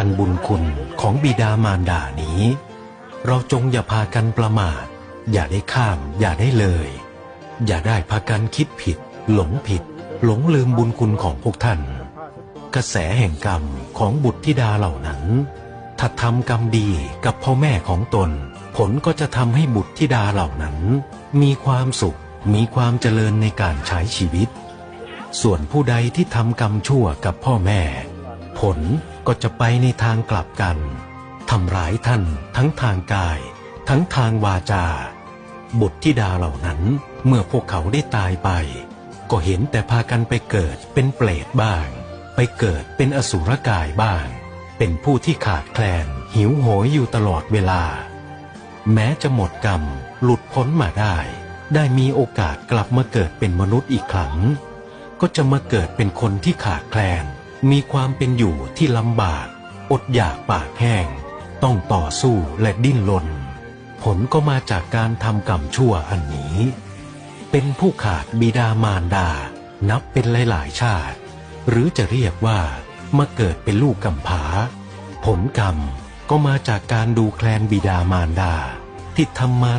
อันบุญคุณของบิดามารดานี้ เราจงอย่าพากันประมาท อย่าได้ข้าม อย่าได้เลย อย่าได้พากันคิดผิด หลงผิด หลงลืมบุญคุณของพวกท่าน กระแสแห่งกรรมของบุตรธิดาเหล่านั้นถ้าทำกรรมดีกับพ่อแม่ของตน ผลก็จะทำให้บุตรธิดาเหล่านั้น มีความสุข มีความเจริญในการใช้ชีวิต ส่วนผู้ใดที่ทำกรรมชั่วกับพ่อแม่ ผลก็จะไปในทางกลับกันทำร้ายท่านทั้งทางกาย ทั้งทางวาจา บุตรธิดาเหล่านั้นเมื่อพวกเขาได้ตายไป ก็เห็นแต่พากันไปเกิดเป็นเปรตบ้าง ไปเกิดเป็นอสุรกายบ้าง เป็นผู้ที่ขาดแคลนหิวโหยอยู่ตลอดเวลา แม้จะหมดกรรมหลุดพ้นมาได้ ได้มีโอกาสกลับมาเกิดเป็นมนุษย์อีกครั้ง ก็จะมาเกิดเป็นคนที่ขาดแคลน มีความเป็นอยู่ที่ลำบาก อดอยากปากแห้ง ต้องต่อสู้และดิ้นรนผลก็มาจากการทำกรรมชั่วอันนี้ เป็นผู้ขาดบิดามารดา นับเป็นหลาย ๆ ชาติ หรือจะเรียกว่ามาเกิดเป็นลูกกำพร้าผลกรรมก็มาจากการดูแคลนบิดามารดา ที่ทำมา